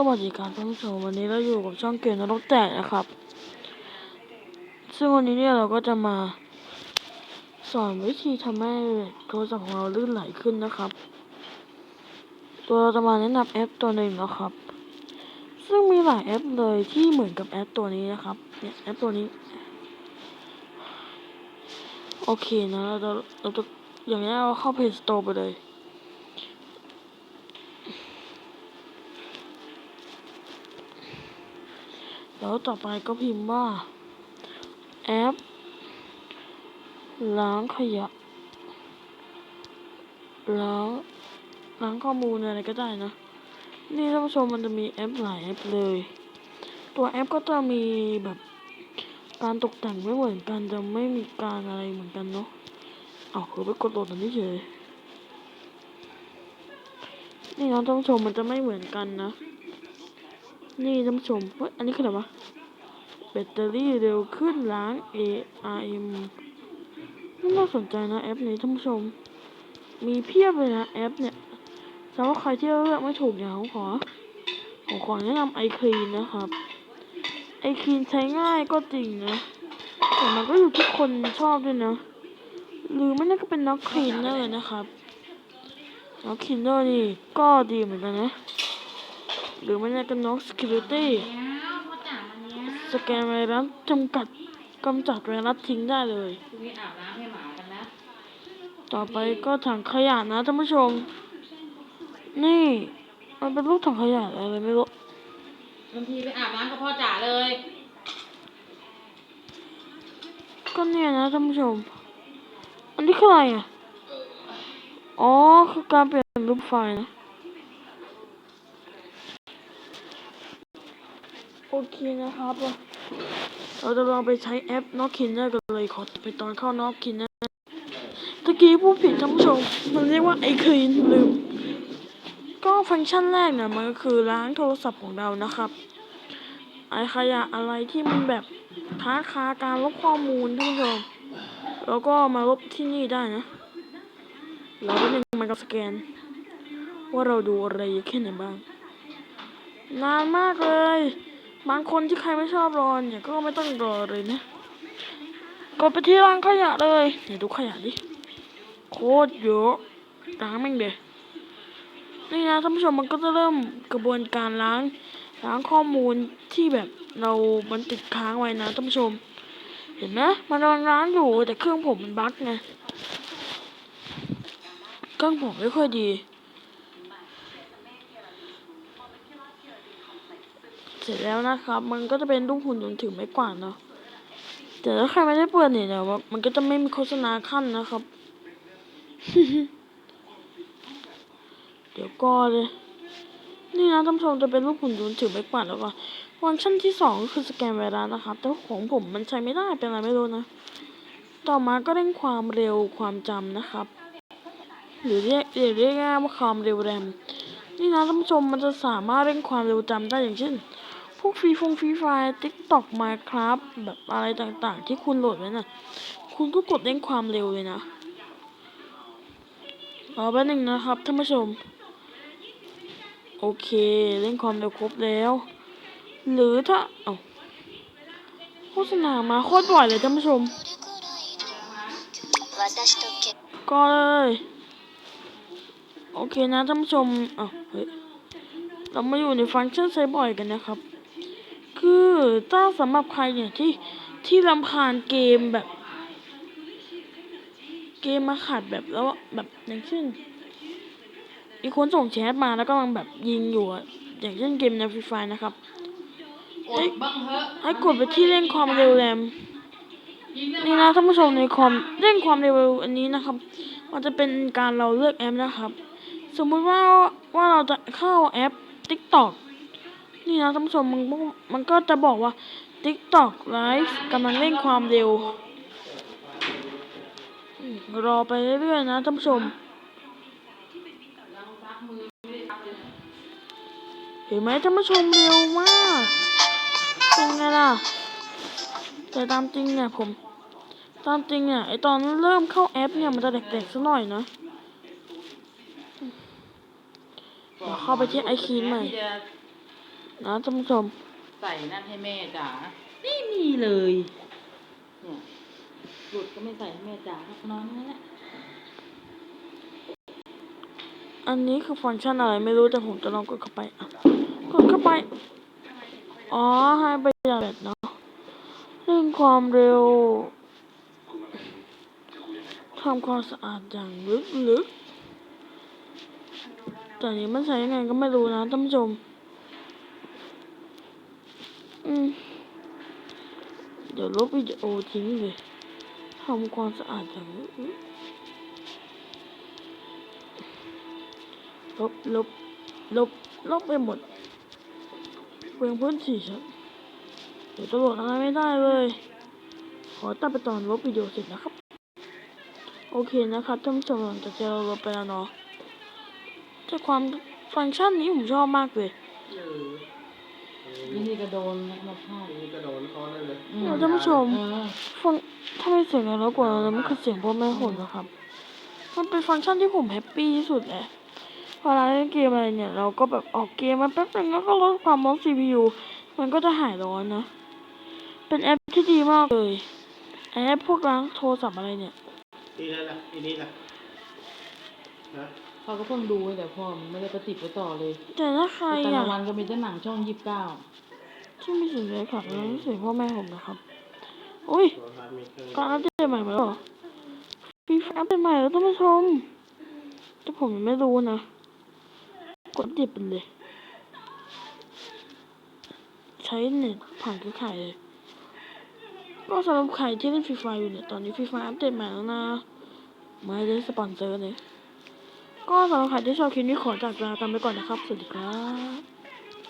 สวัสดีครับท่านผู้ชมวันนี้เราอยู่กับช่องเกมนรกแตกนะครับ ซึ่งวันนี้เนี่ยเราก็จะมา สอนวิธีทำให้โทรศัพท์ของเราลื่นไหลขึ้นนะครับ ตัวเราจะมาแนะนำแอปตัวหนึ่งนะครับ ซึ่งมีหลายแอปเลยที่เหมือนกับแอปตัวนี้นะครับเนี่ยแอปตัวนี้ โอเคนะเราจะเราจะอย่างนี้เราเข้า Play Store ไปเลย แล้วต่อไปก็พิมพ์ว่าแอปล้างขยะ แล้างล้างข้อมูลอะไรก็ได้นะ นี่ท่านผู้ชมมันจะมีแอปหลายแอปเลย ตัวแอปก็จะมีแบบการตกแต่งไม่เหมือนกันจะไม่มีการอะไรเหมือนกันเนาะเอาคือไปกดโหลดอันนี้เฉยนี่นะท่านผู้ชมมันจะไม่เหมือนกันนะ นี่ท่านผู้ชมเฮ้ยอันนี้คืออะไรวะแบตเตอรี่เร็วขึ้นล้าง ARM น่าสนใจนะแอปนี้ท่านผู้ชม มีเพียบเลยนะแอปเนี่ยสำหรับใครที่เลือกไม่ถูกอย่างผมขอผมขอแนะนำไอคีนนะครับไอคีนใช้ง่ายก็จริงนะ แต่มันก็อยู่ที่คนชอบด้วยนะ หรือไม่นั่นก็เป็นน็อกคลีนเนอร์นะครับน็อกคลีนเนอร์นี่ก็ดีเหมือนกันนะ หรือไม่นั่นก็น็อกสกิลิตี้แล้วพ่อจ๋าวันเนี้ยสแกนไวรัสจำกัดกำจัดไวรัสทิ้งได้เลยพรุ่งนี้อาบน้ำให้หมากันนะต่อไปก็ถังขยะนะท่านผู้ชม นี่ มันเป็นรูปถังขยะอะไรไม่รู้บางทีไปอาบน้ำกับพ่อจ๋าเลย ก็เนี่ยนะท่านผู้ชม อันนี้คืออะไรอะ อ๋อ คือการเปลี่ยนรูปไฟล์นะ โอ เคนะครับเราจะลองไปใช้แอป n o c k i n n e r กันเลยขอไปตอนเข้า n o c k i n n e r ตะกี้พูดผิดท่านผู้ชม มันเรียกว่าไอคลีนลืม ก็ฟังก์ชันแรกเนี่ยมันก็คือล้างโทรศัพท์ของเรานะครับไอขยะอะไรที่มันแบบค้าคาการลบข้อมูลท่านผู้ชม แล้วก็มาลบที่นี่ได้นะเราก็ยังมันก็สแกน ว่าเราดูอะไรแค่ไหนบ้าง นานมากเลย บางคนที่ใครไม่ชอบรอเนี่ยก็ไม่ต้องรอเลยนะกดไปที่ล้างขยะเลยเดี๋ยวดูขยะดิโคตรเยอะล้างแม่งเดยนี่นะท่านผู้ชมมันก็จะเริ่มกระบวนการล้างล้างข้อมูลที่แบบเรามันติดค้างไว้นะท่านผู้ชม เห็นไหมมันกำลังล้างอยู่แต่เครื่องผมมันบั๊กไงเครื่องผมไม่ค่อยดี เส ร็จแล้วนะครับ มันก็จะเป็นรูปหุ่นยนต์ถือไม้กวาดเนาะแต่ถ้าใครไม่ได้เปิดเนี่ยเดี๋ยวมันก็จะไม่มีโฆษณาขั้นนะครับ เดี๋ยวก็เลยนี่นะท่านผู้ชมจะเป็นรูปหุ่นยนต์ถือไม้กวาดแล้วก็ฟังก์ชันที่สองก็คือสแกนไวรัสนะครับ แต่ว่าของผมมันใช้ไม่ได้เป็นอะไรไม่รู้นะ ต่อมาก็เร่งความเร็วความจำนะครับ หรือเรียกเรียกเรียกง่ายว่าความเร็วแรม นี่นะท่านผู้ชมมันจะสามารถเร่งความเร็วจำได้อย่างเช่น พวกฟรีฟงฟรีไฟติ๊กต็อกมาครับแบบอะไรต่างๆ ที่คุณโหลดไว้น่ะ คุณก็กดเร่งความเร็วเลยนะรอแป๊บนึงนะครับท่านผู้ชม โอเคเร่งความเร็วครบแล้ว หรือถ้าาโฆษณามาโคตรบ่อยเลยท่านผู้ชมก็เลย โอเคนะท่านผู้ชมอ้าวเฮ้ยเรามาอยู่ในฟังก์ชันใช้บ่อยกันนะครับ คือถ้าสำหรับใครเนี่ยที่ที่รำคาญเกมแบบ เกมมาขัดแบบแล้วแบบอย่างเช่นมีคนส่งแชทมาแล้วก็กำลังแบบยิงอยู่อะอย่างเช่นเกมในฟรีไฟนะครับอดบ้างเถอะให้กดไปที่เร่งความเร็วแรมยิงได้นี่นะท่านผู้ชมในคอมเร่งความเร็วอันนี้นะครับ มันจะเป็นการเราเลือกแอปนะครับ สมมุติว่าว่าเราจะเข้าแอป TikTok นี่นะท่านผู้ชมมันมันก็จะบอกว่า TikTok Live กำลังเร่งความเร็ว รอไปเรื่อยๆนะท่านผู้ชมเห็นไหมท่านผู้ชมเร็วมากเป็นไงล่ะ แต่ตามจริงเนี่ยผม ตามจริงเนี่ยไอตอนเริ่มเข้าแอปเนี่ยมันจะแดกๆสักหน่อยนะ เดี๋ยวเข้าไปที่ไอคีนใหม่ที่จะนะท่านผู้ชม ใส่นั่นให้แม่จ๋าไม่มีเลย เนี่ยหลุดก็ไม่ใส่ให้แม่จ๋านอนนั่นแหละอันนี้คือฟังก์ชันอะไรไม่รู้แต่ผมจะลองกดเข้าไปอะกดเข้าไป อ๋อให้ประหยัดแบตเนาะเร่งความเร็วทำความสะอาดอย่างลึกๆแต่อันนี้มันใช้ยังไงก็ไม่รู้นะท่านผู้ชม อืม เดี๋ยวลบวิดีโอทิ้งเลยทำความสะอาดอย่างลึกลบ ลบ ลบ ลบไปหมดเปลืองพื้นที่ฉันเดี๋ยวจะโหลดอะไรไม่ได้เลย ขอตัดไปตอนลบวิดีโอเสร็จนะครับ โอเคนะครับท่านผู้ชมหลังจากที่เราลบไปแล้วเนาะ แต่ความฟังก์ชันนี้ผมชอบมากเลยนี่นี่กระโดนมาพลาดนี่กระโดดคอได้เลยอืมเดี๋ยวท่านผู้ชมเออฟังถ้าไม่เสียงอะไรแล้วกว่าแล้วมันคือเสียงพ่อแม่ผมนะครับ มันเป็นฟังก์ชันที่ผมแฮปปี้ที่สุดเลยเวลาเล่นเกมอะไรเนี่ยเราก็แบบออกเกมมาแป๊บนึงแล้วก็ลดความร้อน CPU มันก็จะหายร้อนนะ เป็นแอปที่ดีมากเลยแอปพวกล้างโทรศัพท์อะไรเนี่ยนี่นั่นแหละอีนี่แหละนะ เขาก็เพิ่งดูแต่พ่อมันไม่ได้ประติดประต่อเลยแต่ถ้าใครแต่อะละวันก็มีแต่หนังช่องยี่สิบเก้าที่ไม่สนใจขับแล้วเสียงพ่อแม่ผมนะครับอุ้ยโทรทัศน์มีเครื่องก็อัปเดตใหม่มาแล้วเหรอฟีฟอัปเดตใหม่แล้วท่านผู้ชมแต่ผมยังไม่รู้นะ กดอัปเดตไปเลย ใช้เน็ตผ่านเครือข่ายเลย ก็สำหรับใครที่เล่นฟรีไฟอยู่เนี่ย ตอนนี้ฟรีไฟอัปเดตใหม่แล้วนะ ไม่ได้สปอนเซอร์เลย ก็สำหรับใครที่ชอบคลิปนี้ขอจากลาตามไปก่อนนะครับ สวัสดีครับ